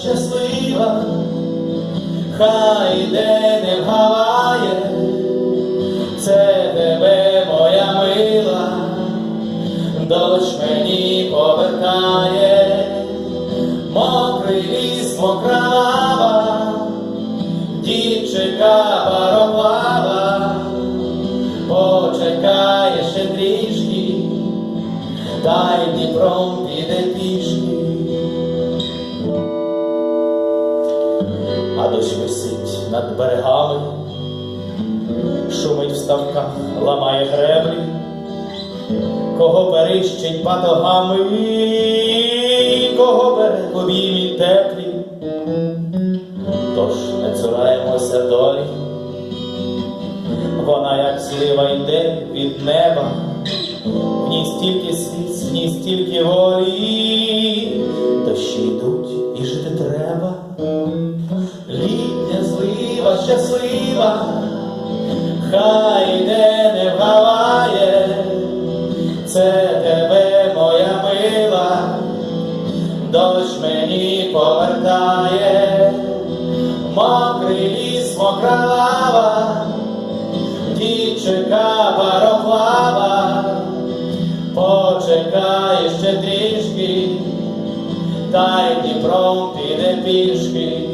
щаслива, хай де не вгаває, це тебе моя мила, дощ мені повертає, мокрий ліс, мокра лава, дівчинка пароплава, почекає ще трішки, та й Дніпром піде пішки. Дощ висить над берегами, шумить в ставках, ламає греблі, кого перищить батогами, кого бере в обіймі теплі, тож не цураємося долі, вона, як слива йде від неба, в ній стільки сліз, в ній стільки волі, дощі йдуть і жити треба. Щаслива, хай де не вгаває, це тебе моя мила, дощ мені повертає, мокрий ліс, мокра лава, дівчинка пароплава, почекай ще трішки, та й Дніпром піде пішки.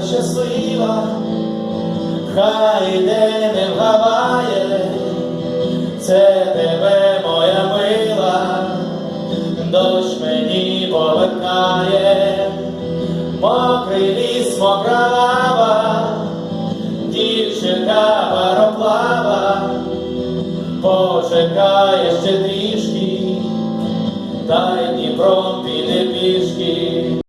Злива щаслива, хай де не вгаває, це тебе моя мила, дощ мені повертає, мокрий ліс, мокра лава, дівчинка пароплава, почекає ще трішки, та й Дніпром піде пішки.